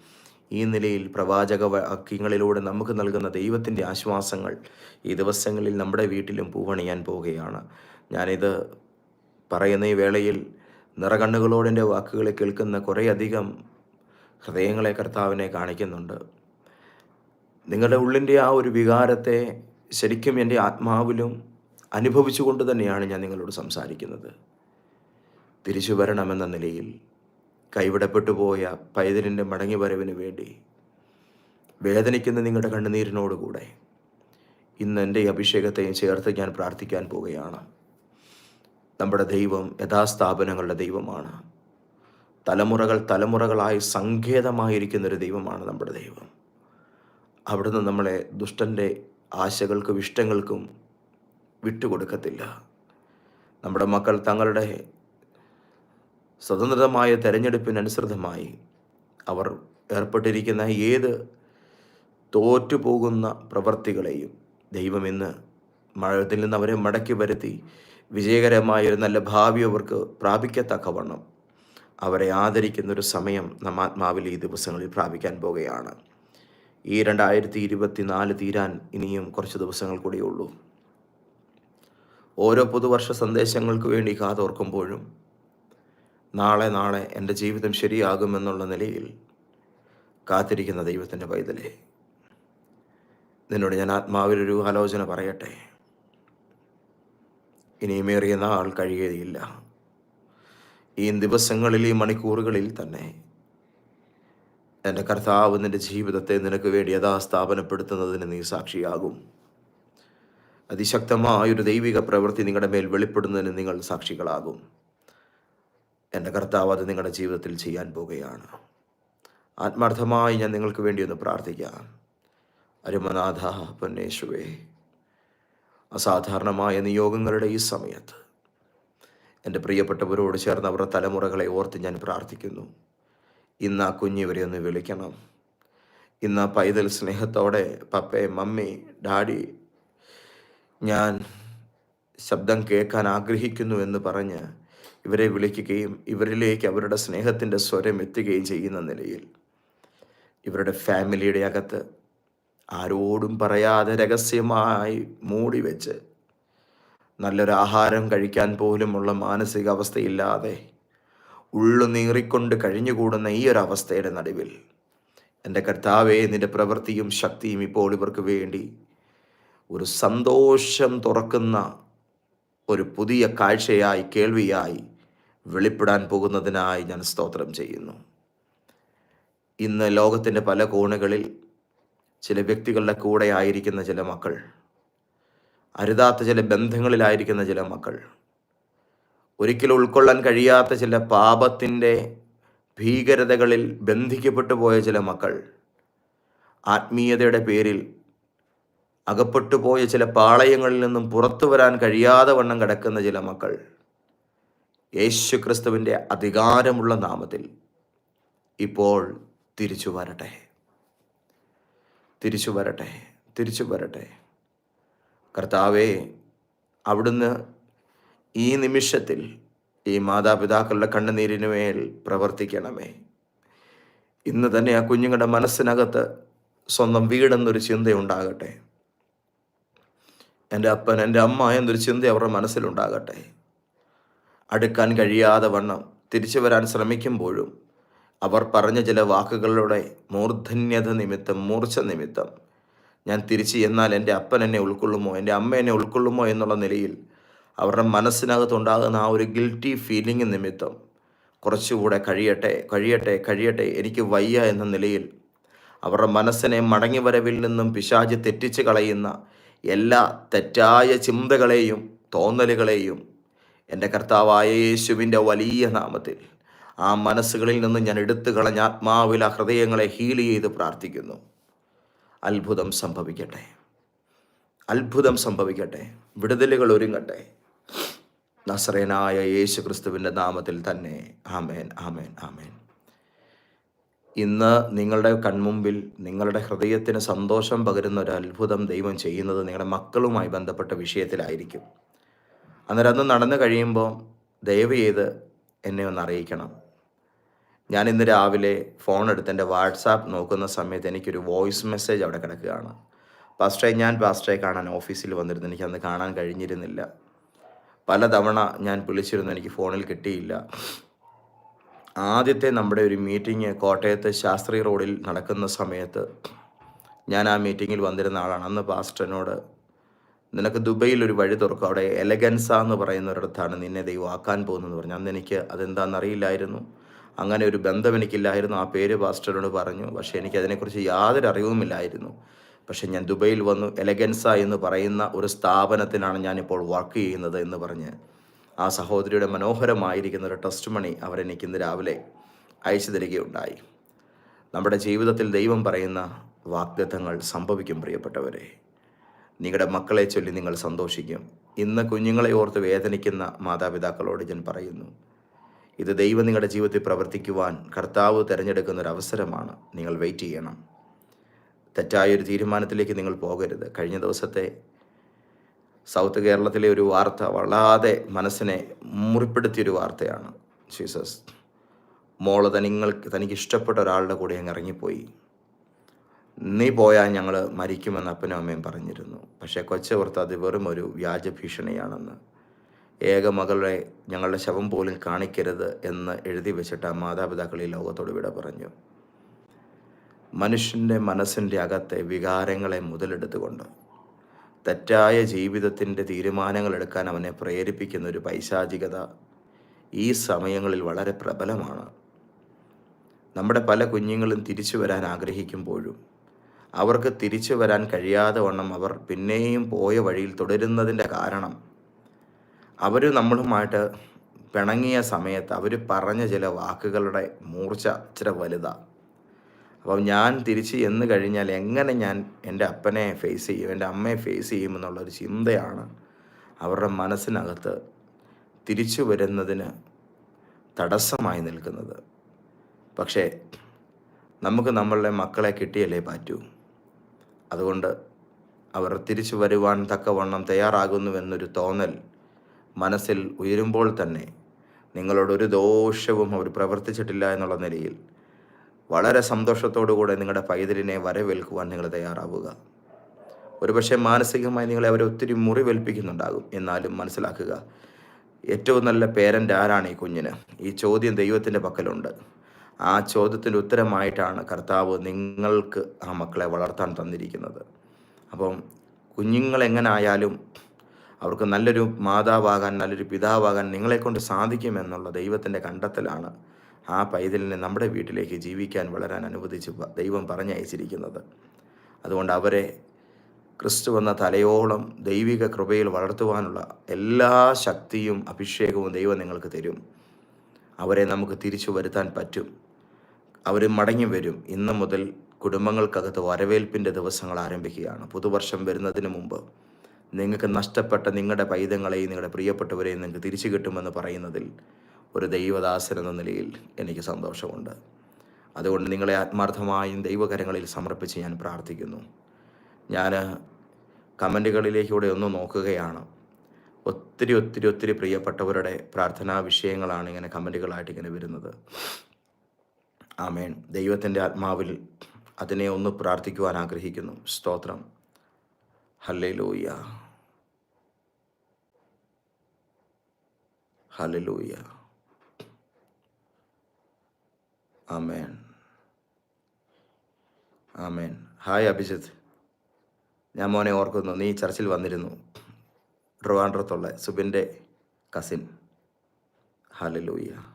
ഈ നിലയിൽ പ്രവാചക വാക്യങ്ങളിലൂടെ നമുക്ക് നൽകുന്ന ദൈവത്തിന്റെ ആശ്വാസങ്ങൾ ഈ ദിവസങ്ങളിൽ നമ്മുടെ വീട്ടിലും പൂവണിയാൻ പോവുകയാണ്. ഞാനിത് പറയുന്ന ഈ വേളയിൽ നിറകണ്ണുകളോടെ വാക്കുകളെ കേൾക്കുന്ന കുറേയധികം ഹൃദയങ്ങളെ കർത്താവിനെ കാണിക്കുന്നുണ്ട്. നിങ്ങളുടെ ഉള്ളിന്റെ ആ ഒരു വികാരത്തെ ശരിക്കും എന്റെ ആത്മാവിലും അനുഭവിച്ചുകൊണ്ട് തന്നെയാണ് ഞാൻ നിങ്ങളോട് സംസാരിക്കുന്നത്. തിരിച്ചു വരണമെന്ന നിലയിൽ കൈവിടപ്പെട്ടു പോയ പൈതലിന്റെ മടങ്ങി വരവിന് വേണ്ടി വേദനിക്കുന്ന നിങ്ങളുടെ കണ്ണുനീരിനോടുകൂടെ ഇന്ന് എന്റെ അഭിഷേകത്തെയും ചേർത്ത് ഞാൻ പ്രാർത്ഥിക്കാൻ പോവുകയാണ്. നമ്മുടെ ദൈവം യഥാസ്ഥാപനങ്ങളുടെ ദൈവമാണ്. തലമുറകൾ തലമുറകളായി സങ്കേതമായിരിക്കുന്നൊരു ദൈവമാണ് നമ്മുടെ ദൈവം. അവിടുന്ന് നമ്മളെ ദുഷ്ടന്റെ ആശകൾക്കും ഇഷ്ടങ്ങൾക്കും വിട്ടുകൊടുക്കത്തില്ല. നമ്മുടെ മക്കൾ തങ്ങളുടെ സ്വതന്ത്രമായ തെരഞ്ഞെടുപ്പിനനുസൃതമായി അവർ ഏർപ്പെട്ടിരിക്കുന്ന ഏത് തോറ്റുപോകുന്ന പ്രവർത്തികളെയും ദൈവം ഇന്ന് മഴത്തിൽ നിന്ന് അവരെ മടക്കി വരുത്തി വിജയകരമായ ഒരു നല്ല ഭാവി അവർക്ക് പ്രാപിക്കത്തക്കവണ്ണം അവരെ ആദരിക്കുന്ന ഒരു സമയം നാം ആത്മാവിൽ ഈ ദിവസങ്ങളിൽ പ്രാപിക്കാൻ പോകുകയാണ് ഈ രണ്ടായിരത്തി ഇരുപത്തി നാല് തീരാൻ ഇനിയും കുറച്ച് ദിവസങ്ങൾ കൂടിയുള്ളൂ ഓരോ പുതുവർഷ സന്ദേശങ്ങൾക്ക് വേണ്ടി കാതോർക്കുമ്പോഴും നാളെ നാളെ എന്റെ ജീവിതം ശരിയാകുമെന്നുള്ള നിലയിൽ കാത്തിരിക്കുന്ന ദൈവത്തിന്റെ പൈതലേ. നിന്നോട് ഞാൻ ആത്മാവിലൊരു ആലോചന പറയട്ടെ. ഇനിയുമേറിയ നാൾ കഴിയുകയില്ല. ഈ ദിവസങ്ങളിൽ ഈ മണിക്കൂറുകളിൽ തന്നെ എന്റെ കർത്താവ് നിന്റെ ജീവിതത്തെ നിനക്ക് വേണ്ടി യഥാസ്ഥാപനപ്പെടുത്തുന്നതിന് നീ സാക്ഷിയാകും. അതിശക്തമായൊരു ദൈവിക പ്രവൃത്തി നിങ്ങളുടെ മേൽ വെളിപ്പെടുന്നതിന് നിങ്ങൾ സാക്ഷികളാകും. എന്റെ കർത്താവ് അത് നിങ്ങളുടെ ജീവിതത്തിൽ ചെയ്യാൻ പോകുകയാണ്. ആത്മാർത്ഥമായി ഞാൻ നിങ്ങൾക്ക് വേണ്ടി ഒന്ന് പ്രാർത്ഥിക്കാം. അരുമനാഥ പൊന്നേശുവേ അസാധാരണമായ നിയോഗങ്ങളുടെ ഈ സമയത്ത് എന്റെ പ്രിയപ്പെട്ടവരോട് ചേർന്ന് അവരുടെ തലമുറകളെ ഓർത്ത് ഞാൻ പ്രാർത്ഥിക്കുന്നു. ഇന്ന് ആ കുഞ്ഞിവരെ ഒന്ന് വിളിക്കണം. ഇന്ന് ആ പൈതൽ സ്നേഹത്തോടെ പപ്പേ മമ്മി ഡാഡി ഞാൻ ശബ്ദം കേൾക്കാൻ ആഗ്രഹിക്കുന്നു എന്ന് പറഞ്ഞ് ഇവരെ വിളിക്കുകയും ഇവരിലേക്ക് അവരുടെ സ്നേഹത്തിന്റെ സ്വരം എത്തുകയും ചെയ്യുന്ന നിലയിൽ ഇവരുടെ ഫാമിലിയുടെ അകത്ത് ആരോടും പറയാതെ രഹസ്യമായി മൂടി വെച്ച് നല്ലൊരു ആഹാരം കഴിക്കാൻ പോലുമുള്ള മാനസികാവസ്ഥയില്ലാതെ ഉള്ളു നീറിക്കൊണ്ട് കഴിഞ്ഞുകൂടുന്ന ഈ ഒരു അവസ്ഥയുടെ നടുവിൽ എന്റെ കർത്താവേ നിന്റെ പ്രവൃത്തിയും ശക്തിയും ഇപ്പോൾ ഇവർക്ക് വേണ്ടി ഒരു സന്തോഷം തുറക്കുന്ന ഒരു പുതിയ കാഴ്ചയായി കേൾവിയായി വെളിപ്പെടാൻ പോകുന്നതിനായി ഞാൻ സ്തോത്രം ചെയ്യുന്നു. ഇന്ന് ലോകത്തിന്റെ പല കോണുകളിൽ ചില വ്യക്തികളുടെ കൂടെ ആയിരിക്കുന്ന ചില മക്കൾ അരുതാത്ത ചില ബന്ധങ്ങളിലായിരിക്കുന്ന ചില മക്കൾ ഒരിക്കലും ഉൾക്കൊള്ളാൻ കഴിയാത്ത ചില പാപത്തിന്റെ ഭീകരതകളിൽ ബന്ധിക്കപ്പെട്ടു പോയ ചില മക്കൾ ആത്മീയതയുടെ പേരിൽ അകപ്പെട്ടു പോയ ചില പാളയങ്ങളിൽ നിന്നും പുറത്തു വരാൻ കഴിയാതെ വണ്ണം കിടക്കുന്ന ചില മക്കൾ യേശു ക്രിസ്തുവിന്റെ അധികാരമുള്ള നാമത്തിൽ ഇപ്പോൾ തിരിച്ചു വരട്ടെ. തിരിച്ചു വരട്ടെ. തിരിച്ചു വരട്ടെ. കർത്താവേ അവിടുന്ന് ഈ നിമിഷത്തിൽ ഈ മാതാപിതാക്കളുടെ കണ്ണുനീരിന് മേൽ പ്രവർത്തിക്കണമേ. ഇന്ന് തന്നെ ആ കുഞ്ഞുങ്ങളുടെ മനസ്സിനകത്ത് സ്വന്തം വീടെന്നൊരു ചിന്തയുണ്ടാകട്ടെ. എന്റെ അപ്പൻ എന്റെ അമ്മ എന്നൊരു ചിന്ത അവരുടെ മനസ്സിലുണ്ടാകട്ടെ. അടുക്കാൻ കഴിയാതെ വണ്ണം തിരിച്ചു വരാൻ ശ്രമിക്കുമ്പോഴും അവർ പറഞ്ഞ ചില വാക്കുകളുടെ മൂർധന്യത നിമിത്തം മൂർച്ച നിമിത്തം. ഞാൻ തിരിച്ച് എന്നാൽ എന്റെ അപ്പൻ എന്നെ ഉൾക്കൊള്ളുമോ എന്റെ അമ്മ എന്നെ ഉൾക്കൊള്ളുമോ എന്നുള്ള നിലയിൽ അവരുടെ മനസ്സിനകത്തുണ്ടാകുന്ന ആ ഒരു ഗിൽറ്റി ഫീലിംഗ് നിമിത്തം കുറച്ചുകൂടെ കഴിയട്ടെ കഴിയട്ടെ കഴിയട്ടെ എനിക്ക് വയ്യ എന്ന നിലയിൽ അവരുടെ മനസ്സിനെ മടങ്ങി വരവിൽ നിന്നും പിശാചി തെറ്റിച്ച് കളയുന്ന എല്ലാ തെറ്റായ ചിന്തകളെയും തോന്നലുകളെയും എന്റെ കർത്താവായ യേശുവിന്റെ വലിയ നാമത്തിൽ ആ മനസ്സുകളിൽ നിന്ന് ഞാൻ എടുത്തു കളഞ്ഞ ആത്മാവിൽ ആ ഹൃദയങ്ങളെ ഹീൽ ചെയ്ത് പ്രാർത്ഥിക്കുന്നു. അത്ഭുതം സംഭവിക്കട്ടെ. അത്ഭുതം സംഭവിക്കട്ടെ. വിടുതലുകൾ ഒരുങ്ങട്ടെ. നസ്രേനായ യേശു ക്രിസ്തുവിന്റെ നാമത്തിൽ തന്നെ ആമേൻ ആമേൻ ആമേൻ. ഇന്ന് നിങ്ങളുടെ കൺമുമ്പിൽ നിങ്ങളുടെ ഹൃദയത്തിന് സന്തോഷം പകരുന്ന ഒരു അത്ഭുതം ദൈവം ചെയ്യുന്നത് നിങ്ങളുടെ മക്കളുമായി ബന്ധപ്പെട്ട വിഷയത്തിലായിരിക്കും. അന്നേരം അന്ന് നടന്നു കഴിയുമ്പോൾ ദയവ് ചെയ്ത് എന്നെ ഒന്ന് അറിയിക്കണം. ഞാൻ ഇന്ന് രാവിലെ ഫോൺ എടുത്ത് എന്റെ വാട്സാപ്പ് നോക്കുന്ന സമയത്ത് എനിക്കൊരു വോയിസ് മെസ്സേജ് അവിടെ കിടക്കുകയാണ്. പാസ്റ്ററെ ഞാൻ പാസ്റ്ററെ കാണാൻ ഓഫീസിൽ വന്നിരുന്നു. എനിക്ക് അന്ന് കാണാൻ കഴിഞ്ഞിരുന്നില്ല. പലതവണ ഞാൻ വിളിച്ചിരുന്നു. എനിക്ക് ഫോണിൽ കിട്ടിയില്ല. ആദ്യത്തെ നമ്മുടെ ഒരു മീറ്റിംഗ് കോട്ടയത്ത് ശാസ്ത്രി റോഡിൽ നടക്കുന്ന സമയത്ത് ഞാൻ ആ മീറ്റിങ്ങിൽ വന്നിരുന്ന ആളാണ്. അന്ന് പാസ്റ്ററിനോട് നിനക്ക് ദുബൈയിൽ ഒരു വഴി തുറക്കും. അവിടെ എലഗൻസ എന്ന് പറയുന്ന ഒരിടത്താണ് നിന്നെ ദൈവം ആക്കാൻ പോകുന്നതെന്ന് പറഞ്ഞു. അന്ന് എനിക്ക് അതെന്താണെന്ന് അറിയില്ലായിരുന്നു അങ്ങനെ ഒരു ബന്ധം എനിക്കില്ലായിരുന്നു. ആ പേര് പാസ്റ്ററിനോട് പറഞ്ഞു. പക്ഷേ എനിക്ക് അതിനെക്കുറിച്ച് യാതൊരു അറിവുമില്ലായിരുന്നു. പക്ഷെ ഞാൻ ദുബൈയിൽ വന്നു. എലഗൻസ എന്ന് പറയുന്ന ഒരു സ്ഥാപനത്തിനാണ് ഞാനിപ്പോൾ വർക്ക് ചെയ്യുന്നത് എന്ന് പറഞ്ഞ് ആ സഹോദരിയുടെ മനോഹരമായിരിക്കുന്ന ഒരു ടെസ്റ്റ് മണി അവരെനിക്ക് ഇന്ന് രാവിലെ അയച്ചു തരികയുണ്ടായി. നമ്മുടെ ജീവിതത്തിൽ ദൈവം പറയുന്ന വാഗ്ദത്തങ്ങൾ സംഭവിക്കും പ്രിയപ്പെട്ടവരെ. നിങ്ങളുടെ മക്കളെ ചൊല്ലി നിങ്ങൾ സന്തോഷിക്കും. ഇന്ന് കുഞ്ഞുങ്ങളെ ഓർത്ത് വേദനിക്കുന്ന മാതാപിതാക്കളോട് ഞാൻ പറയുന്നു ഇത് ദൈവം നിങ്ങളുടെ ജീവിതത്തിൽ പ്രവർത്തിക്കുവാൻ കർത്താവ് തിരഞ്ഞെടുക്കുന്ന ഒരു അവസരമാണ്. നിങ്ങൾ വെയിറ്റ് ചെയ്യണം. തെറ്റായ ഒരു തീരുമാനത്തിലേക്ക് നിങ്ങൾ പോകരുത്. കഴിഞ്ഞ ദിവസത്തെ സൗത്ത് കേരളത്തിലെ ഒരു വാർത്ത വളാതെ മനസ്സിനെ മുറിപ്പെടുത്തിയൊരു വാർത്തയാണ്. ജീസസ് മോൾ തനിങ്ങൾക്ക് തനിക്ക് ഇഷ്ടപ്പെട്ട ഒരാളുടെ കൂടെ അങ്ങ് ഇറങ്ങിപ്പോയി. നീ പോയാൽ ഞങ്ങൾ മരിക്കുമെന്ന് അപ്പനും അമ്മയും പറഞ്ഞിരുന്നു. പക്ഷേ കൊച്ചോർത്ത് അത് വെറും ഒരു വ്യാജ ഭീഷണിയാണെന്ന്. ഏക മകളെ ഞങ്ങളുടെ ശവം പോലും കാണിക്കരുത് എന്ന് എഴുതി വെച്ചിട്ട് ആ മാതാപിതാക്കൾ ഈ ലോകത്തോട് വിട പറഞ്ഞു. മനുഷ്യന്റെ മനസ്സിന്റെ അകത്തെ വികാരങ്ങളെ മുതലെടുത്തുകൊണ്ട് തെറ്റായ ജീവിതത്തിന്റെ തീരുമാനങ്ങൾ എടുക്കാൻ അവനെ പ്രേരിപ്പിക്കുന്ന ഒരു പൈശാചികത ഈ സമയങ്ങളിൽ വളരെ പ്രബലമാണ്. നമ്മുടെ പല കുഞ്ഞുങ്ങളും തിരിച്ചു വരാൻ ആഗ്രഹിക്കുമ്പോഴും അവർക്ക് തിരിച്ചു വരാൻ കഴിയാതെ വണ്ണം അവർ പിന്നെയും പോയ വഴിയിൽ തുടരുന്നതിന്റെ കാരണം. അവർ നമ്മളുമായിട്ട് പിണങ്ങിയ സമയത്ത് അവർ പറഞ്ഞ ചില വാക്കുകളുടെ മൂർച്ച ഇച്ചിരി വലുതാണ് അപ്പം ഞാൻ തിരിച്ച് എന്ന് കഴിഞ്ഞാൽ എങ്ങനെ ഞാൻ എന്റെ അപ്പനെ ഫേസ് ചെയ്യും എന്റെ അമ്മയെ ഫേസ് ചെയ്യും എന്നുള്ളൊരു ചിന്തയാണ് അവരുടെ മനസ്സിനകത്ത് തിരിച്ചു വരുന്നതിന് തടസ്സമായി നിൽക്കുന്നത്. പക്ഷേ നമുക്ക് നമ്മളുടെ മക്കളെ കിട്ടിയല്ലേ പറ്റൂ? അതുകൊണ്ട് അവർ തിരിച്ചു വരുവാൻ തക്കവണ്ണം തയ്യാറാകുന്നുവെന്നൊരു തോന്നൽ മനസ്സിൽ ഉയരുമ്പോൾ തന്നെ നിങ്ങളോട് ഒരു ദോഷവും അവർ പ്രവർത്തിച്ചിട്ടില്ല എന്നുള്ള നിലയിൽ വളരെ സന്തോഷത്തോടു കൂടെ നിങ്ങളുടെ പൈതലിനെ വരവേൽക്കുവാൻ നിങ്ങൾ തയ്യാറാവുക. ഒരുപക്ഷെ മാനസികമായി നിങ്ങളെ അവരെ ഒത്തിരി മുറിവേൽപ്പിക്കുന്നുണ്ടാകും എന്നാലും മനസ്സിലാക്കുക. ഏറ്റവും നല്ല പേരന്റ് ആരാണ് ഈ കുഞ്ഞിന്? ഈ ചോദ്യം ദൈവത്തിന്റെ പക്കലുണ്ട്. ആ ചോദ്യത്തിൽ ഉത്തരമായിട്ടാണ് കർത്താവ് നിങ്ങൾക്ക് ആ മക്കളെ വളർത്താൻ തന്നിരിക്കുന്നത്. അപ്പം കുഞ്ഞുങ്ങൾ എങ്ങനായാലും അവർക്ക് നല്ലൊരു മാതാവാകാൻ നല്ലൊരു പിതാവാകാൻ നിങ്ങളെ നിങ്ങളെക്കൊണ്ട് സാധിക്കുമെന്നുള്ള ദൈവത്തിന്റെ കണ്ടെത്തലാണ് ആ പൈതലിനെ നമ്മുടെ വീട്ടിലേക്ക് ജീവിക്കാൻ വളരാൻ അനുവദിച്ച് ദൈവം പറഞ്ഞയച്ചിരിക്കുന്നത്. അതുകൊണ്ട് അവരെ ക്രിസ്തു എന്ന തലയോളം ദൈവിക കൃപയിൽ വളർത്തുവാനുള്ള എല്ലാ ശക്തിയും അഭിഷേകവും ദൈവം നിങ്ങൾക്ക് തരും. അവരെ നമുക്ക് തിരിച്ചു വരുത്താൻ പറ്റും. അവർ മടങ്ങി വരും. ഇന്ന് മുതൽ കുടുംബങ്ങൾക്കകത്ത് വരവേൽപ്പിന്റെ ദിവസങ്ങൾ ആരംഭിക്കുകയാണ്. പുതുവർഷം വരുന്നതിന് മുമ്പ് നിങ്ങൾക്ക് നഷ്ടപ്പെട്ട നിങ്ങളുടെ പൈതങ്ങളെയും നിങ്ങളുടെ പ്രിയപ്പെട്ടവരെയും നിങ്ങൾക്ക് തിരിച്ചു കിട്ടുമെന്ന് പറയുന്നതിൽ ഒരു ദൈവദാസൻ എന്ന നിലയിൽ എനിക്ക് സന്തോഷമുണ്ട്. അതുകൊണ്ട് നിങ്ങളെ ആത്മാർത്ഥമായും ദൈവകരങ്ങളിൽ സമർപ്പിച്ച് ഞാൻ പ്രാർത്ഥിക്കുന്നു. ഞാൻ കമന്റുകളിലേക്കൂടെ ഒന്ന് നോക്കുകയാണ്. ഒത്തിരി ഒത്തിരി ഒത്തിരി പ്രിയപ്പെട്ടവരുടെ പ്രാർത്ഥനാ വിഷയങ്ങളാണ് ഇങ്ങനെ കമന്റുകളായിട്ട് ഇങ്ങനെ വരുന്നത്. ആമേൻ. ദൈവത്തിന്റെ ആത്മാവിൽ അതിനെ ഒന്ന് പ്രാർത്ഥിക്കുവാൻ ആഗ്രഹിക്കുന്നു. സ്തോത്രം. ഹല്ലേലൂയ. ഹല്ലേലൂയ. ആമേൻ. ആമേൻ. ഹായ് അഭിജിത്ത്. ഞാൻ മോനെ ഓർക്കുന്നു നീ ചർച്ചിൽ വന്നിരുന്നു. ട്രിവാൻഡ്രത്തുള്ള സുബിന്റെ കസിൻ. ഹല്ലേലൂയ.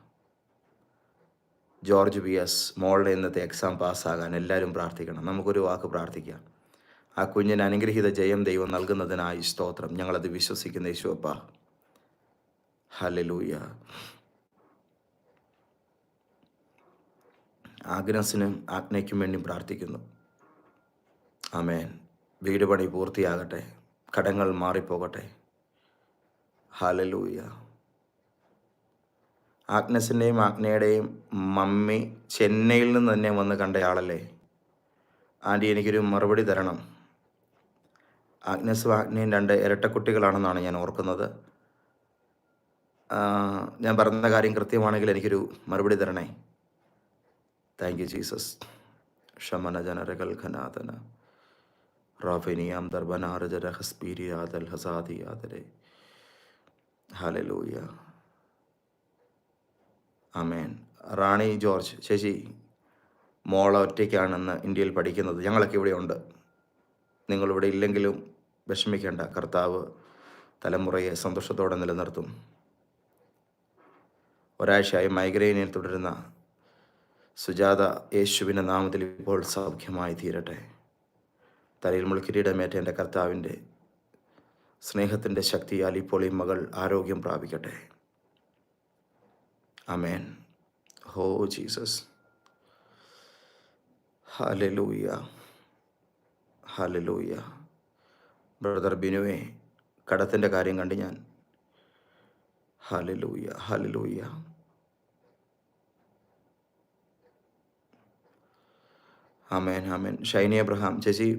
ജോർജ് ബി എസ് മോളുടെ ഇന്നത്തെ എക്സാം പാസ്സാകാൻ എല്ലാവരും പ്രാർത്ഥിക്കണം. നമുക്കൊരു വാക്ക് പ്രാർത്ഥിക്കാം. ആ കുഞ്ഞിന് അനുഗ്രഹീത ജയം ദൈവം നൽകുന്നതിനായി സ്തോത്രം. ഞങ്ങളത് വിശ്വസിക്കുന്ന യേശുവപ്പ. ഹലലൂയ ആഗ്നസിനും ആജ്ഞയ്ക്കും വേണ്ടി പ്രാർത്ഥിക്കുന്നു. ആമേൻ. വീട് പണി പൂർത്തിയാകട്ടെ. കടങ്ങൾ മാറിപ്പോകട്ടെ. ഹാലലൂയ ആഗ്നസിന്റെയും ആഗ്നയുടെയും മമ്മി ചെന്നൈയിൽ നിന്ന് തന്നെ വന്ന് കണ്ടയാളല്ലേ ആന്റി എനിക്കൊരു മറുപടി തരണം. ആഗ്നസും ആഗ്നയും രണ്ട് ഇരട്ടക്കുട്ടികളാണെന്നാണ് ഞാൻ ഓർക്കുന്നത്. ഞാൻ പറഞ്ഞ കാര്യം കൃത്യമാണെങ്കിൽ എനിക്കൊരു മറുപടി തരണേ? താങ്ക് യു ജീസസ് ഷമന ജനറകൽ ഖനാഥന റാഫിനിയാം ദർബനാർജര ഹസ്പീരി ആദൽ ഹസാദി ആദരെ. ആമേൻ. റാണി ജോർജ് ശശി മോൾ ഒറ്റയ്ക്കാണെന്ന് ഇന്ത്യയിൽ പഠിക്കുന്നത് ഞങ്ങളൊക്കെ ഇവിടെയുണ്ട് നിങ്ങളിവിടെ ഇല്ലെങ്കിലും വിഷമിക്കേണ്ട കർത്താവ് തലമുറയെ സന്തോഷത്തോടെ നിലനിർത്തും. ഒരാഴ്ചയായി മൈഗ്രെയിനിൽ തുടരുന്ന സുജാത യേശുവിന്റെ നാമത്തിൽ ഇപ്പോൾ സൗഖ്യമായി തീരട്ടെ. തലയിൽ മുൾക്കിരീടമേറ്റ എന്റെ കർത്താവിന്റെ സ്നേഹത്തിന്റെ ശക്തിയാൽ ഇപ്പോൾ ഈ മകൾ ആരോഗ്യം പ്രാപിക്കട്ടെ. അമേൻ ഹോ ജീസസ് ഹലലൂയ ഹലലൂയ ബ്രദർ ബിനുവെ കടത്തിന്റെ കാര്യം കണ്ട് ഞാൻ. ഹലലൂയ ഹലലൂയ അമേൻ അമേൻ ഷൈനി അബ്രഹാം ചേച്ചി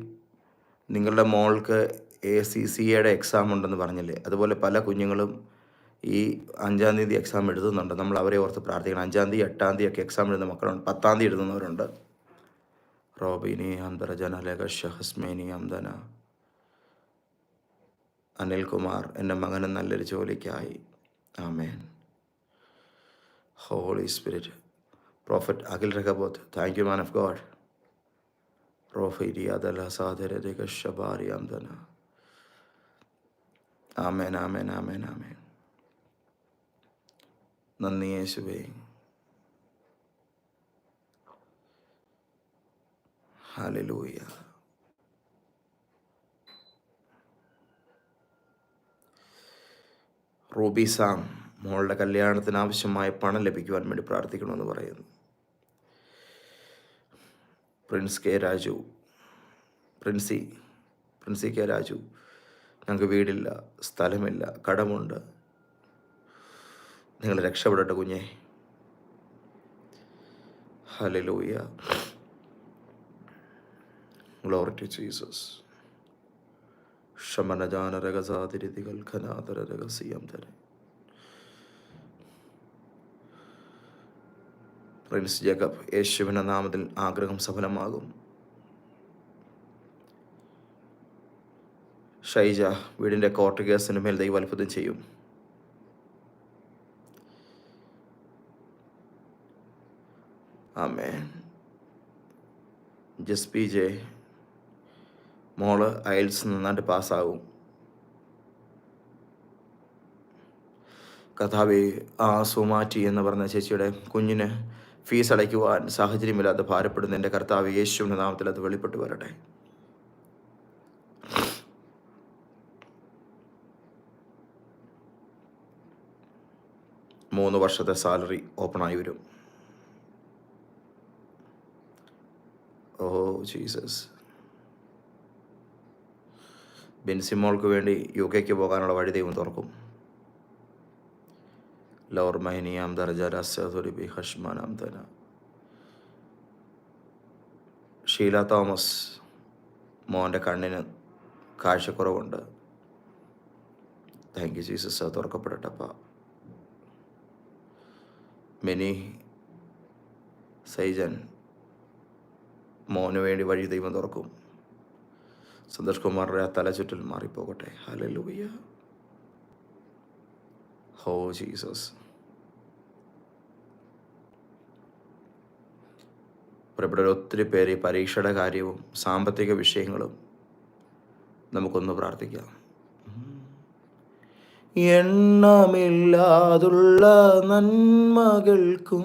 നിങ്ങളുടെ മോൾക്ക് എ സി സി എയുടെ എക്സാം ഉണ്ടെന്ന് പറഞ്ഞില്ലേ? അതുപോലെ പല കുഞ്ഞുങ്ങളും ഈ അഞ്ചാം തീയതി എക്സാം എഴുതുന്നുണ്ട്. നമ്മൾ അവരെ ഓർത്ത് പ്രാർത്ഥിക്കണം. അഞ്ചാം തീയതി എട്ടാം തീയതി ഒക്കെ എക്സാം എഴുതുന്ന മക്കളുണ്ട്. പത്താം തീയതി എഴുതുന്നവരുണ്ട്. റോബിനി അന്തരജന ജനലേഖ ഷഹസ്മേനി അംദന അനിൽകുമാർ എന്റെ മകന് നല്ലൊരു ജോലിക്കായി. ആമേൻ. Holy spirit. Prophet Akhil രഘബോത്ത് thank you man of God. റോഫിരി അന്തന അംദന. ആമേൻ ആമേൻ ആമേൻ ആമേൻ. നന്ദി യേശുവേ. ഹലലൂയ റൂബി സാം മോളുടെ കല്യാണത്തിന് ആവശ്യമായ പണം ലഭിക്കുവാൻ വേണ്ടി പ്രാർത്ഥിക്കണമെന്ന് പറയുന്നു. Prince K Raju Princy Princy K Raju ഞങ്ങൾക്ക് വീടില്ല സ്ഥലമില്ല കടമുണ്ട്. നിങ്ങൾ രക്ഷപ്പെടട്ടെ കുഞ്ഞെ. ഹലലൂയ ഗ്ലോറി ജീസസ് ശമനജാന രഹസാതിരിതികൾ ഖനാതര രഹസ്യം തരെ പ്രിൻസ് ജേക്കബ് യേശുവിന്റെ നാമത്തിൽ ആഗ്രഹം സഫലമാകും. ഷൈജ വീടിന്റെ കോർട്ട് കേസിന് മേൽ ദൈവ അത്ഭുതം ചെയ്യും. ആമേ ജസ് പി ജെ മോൾ അയൽസ് നന്നായിട്ട് പാസ്സാകും. കഥാവി ആ സുമാറ്റി എന്ന് പറഞ്ഞ ചേച്ചിയുടെ കുഞ്ഞിന് ഫീസ് അടയ്ക്കുവാൻ സാഹചര്യമില്ലാതെ ഭാരപ്പെടുന്ന എന്റെ കർത്താവ് യേശുവിന്റെ നാമത്തിൽ അത് വെളിപ്പെട്ട് വരട്ടെ. മൂന്ന് വർഷത്തെ സാലറി ഓപ്പണായി വരും. Oh Jesus. ബെൻസിമോൾക്ക് വേണ്ടി യു കെക്ക് പോകാനുള്ള വഴി ദൈവം തുറക്കും. ലോർ ദർജ ബി ഹഷ്മാനാം തന. ഷീല തോമസ് മോന്റെ കണ്ണിന് കാഴ്ചക്കുറവുണ്ട്. താങ്ക് യു ജീസസ് അത് തുറക്കപ്പെടട്ടപ്പ മിനി സൈജൻ മോന് വേണ്ടി വഴി ദൈവം തുറക്കും. സന്തോഷ് കുമാറിന്റെ ആ തലചുറ്റൽ മാറിപ്പോകട്ടെ. ഹലലൂയ ഹോ ജീസസ്. പ്രിയപ്പെട്ട ഒത്തിരി പേര് ഈ പരീക്ഷയുടെ കാര്യവും സാമ്പത്തിക വിഷയങ്ങളും നമുക്കൊന്ന് പ്രാർത്ഥിക്കാം. എണ്ണമില്ലാതുള്ള നന്മകൾക്കും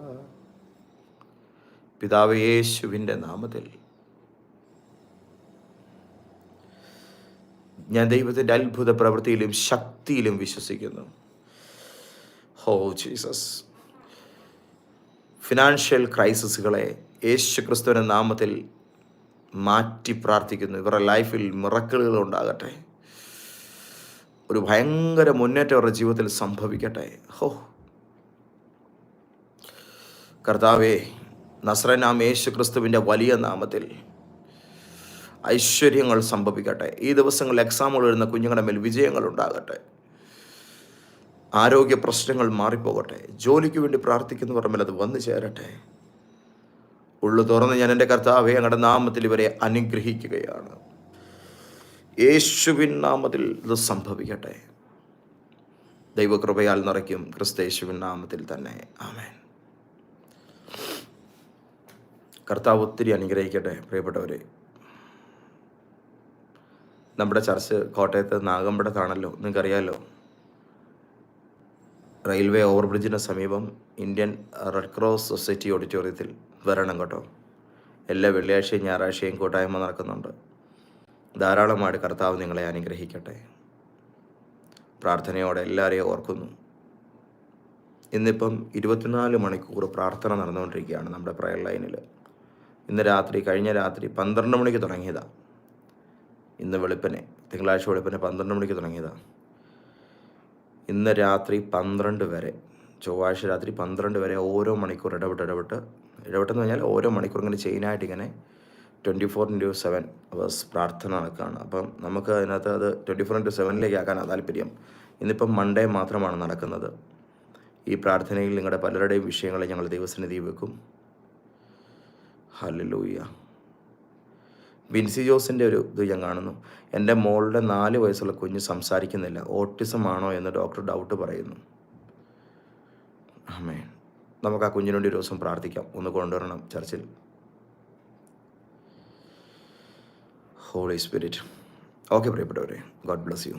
പിതാവ് യേശുവിന്റെ നാമത്തിൽ. ഞാൻ ദൈവത്തിന്റെ അത്ഭുത പ്രവൃത്തിയിലും ശക്തിയിലും വിശ്വസിക്കുന്നു. ഹോ ജീസസ്. ഫിനാൻഷ്യൽ ക്രൈസിസുകളെ യേശു ക്രിസ്തുവിന്റെ നാമത്തിൽ മാറ്റി പ്രാർത്ഥിക്കുന്നു. ഇവരുടെ ലൈഫിൽ മിറക്കളുകൾ ഉണ്ടാകട്ടെ. ഒരു ഭയങ്കര മുന്നേറ്റം അവരുടെ ജീവിതത്തിൽ സംഭവിക്കട്ടെ. ഹോ. കർത്താവേ നസ്രനാം യേശു ക്രിസ്തുവിന്റെ വലിയ നാമത്തിൽ ഐശ്വര്യങ്ങൾ സംഭവിക്കട്ടെ. ഈ ദിവസങ്ങളിൽ എക്സാമുകൾ വരുന്ന കുഞ്ഞുങ്ങളുടെ മേൽ വിജയങ്ങൾ ഉണ്ടാകട്ടെ. ആരോഗ്യ പ്രശ്നങ്ങൾ മാറിപ്പോകട്ടെ. ജോലിക്ക് വേണ്ടി പ്രാർത്ഥിക്കുന്നവരുടെ മേൽ അത് വന്നു ചേരട്ടെ. ഉള്ളു തുറന്ന് ഞാൻ എന്റെ കർത്താവെ ഞങ്ങളുടെ നാമത്തിൽ ഇവരെ അനുഗ്രഹിക്കുകയാണ്. യേശുവിൻ നാമത്തിൽ ഇത് സംഭവിക്കട്ടെ. ദൈവകൃപയാൽ നിറയ്ക്കും ക്രിസ്തേശുവിൻ നാമത്തിൽ തന്നെ. ആമേൻ. കർത്താവ് ഒത്തിരി അനുഗ്രഹിക്കട്ടെ പ്രിയപ്പെട്ടവരെ. നമ്മുടെ ചർച്ച് കോട്ടയത്ത് നാഗമ്പടത്താണല്ലോ നിങ്ങൾക്കറിയാമല്ലോ റെയിൽവേ ഓവർബ്രിഡ്ജിന് സമീപം ഇന്ത്യൻ റെഡ് ക്രോസ് സൊസൈറ്റി ഓഡിറ്റോറിയത്തിൽ വരണം കേട്ടോ. എല്ലാ വെള്ളിയാഴ്ചയും ഞായറാഴ്ചയും കൂട്ടായ്മ നടക്കുന്നുണ്ട്. ധാരാളമായിട്ട് കർത്താവ് നിങ്ങളെ അനുഗ്രഹിക്കട്ടെ. പ്രാർത്ഥനയോടെ എല്ലാവരെയും ഓർക്കുന്നു. ഇന്നിപ്പം ഇരുപത്തിനാല് മണിക്കൂർ പ്രാർത്ഥന നടന്നുകൊണ്ടിരിക്കുകയാണ് നമ്മുടെ പ്രയർ ലൈനിൽ ഇന്ന് രാത്രി കഴിഞ്ഞ രാത്രി പന്ത്രണ്ട് മണിക്ക് തുടങ്ങിയതാണ് ഇന്ന് വെളുപ്പിനെ തിങ്കളാഴ്ച വെളുപ്പിനെ പന്ത്രണ്ട് മണിക്ക് തുടങ്ങിയതാണ് ഇന്ന് രാത്രി പന്ത്രണ്ട് വരെ ചൊവ്വാഴ്ച രാത്രി പന്ത്രണ്ട് വരെ ഓരോ മണിക്കൂർ ഇടപെട്ട് ഇടപെട്ട് ഇടപെട്ടെന്ന് പറഞ്ഞാൽ ഓരോ മണിക്കൂർ ഇങ്ങനെ ചെയിനായിട്ട് ഇങ്ങനെ twenty four into seven hours പ്രാർത്ഥന നടക്കുകയാണ് അപ്പം നമുക്ക് അതിനകത്ത് അത് ട്വന്റി ഫോർ ഇന്റു സെവനിലേക്ക് ആക്കാനാണ് താല്പര്യം. ഇന്നിപ്പം മൺഡേ മാത്രമാണ് നടക്കുന്നത്. ഈ പ്രാർത്ഥനയിൽ നിങ്ങളുടെ പലരുടെയും വിഷയങ്ങളെ ഞങ്ങൾ ദൈവസന്നിധി വെക്കും. ഹല്ലേലൂയ. വിൻസി ജോസിന്റെ ഒരു ഇത് ഞാൻ കാണുന്നു. എന്റെ മോളുടെ നാല് വയസ്സുള്ള കുഞ്ഞ് സംസാരിക്കുന്നില്ല. ഓട്ടിസം ആണോ എന്ന് ഡോക്ടർ ഡൗട്ട് പറയുന്നു. അമ്മേ നമുക്ക് ആ കുഞ്ഞിനു വേണ്ടി ഒരു ദിവസം പ്രാർത്ഥിക്കാം. ഒന്ന് കൊണ്ടുവരണം ചർച്ചിൽ. Holy spirit. ഓക്കെ പ്രിയപ്പെട്ടവരെ ഗോഡ് ബ്ലസ് യു.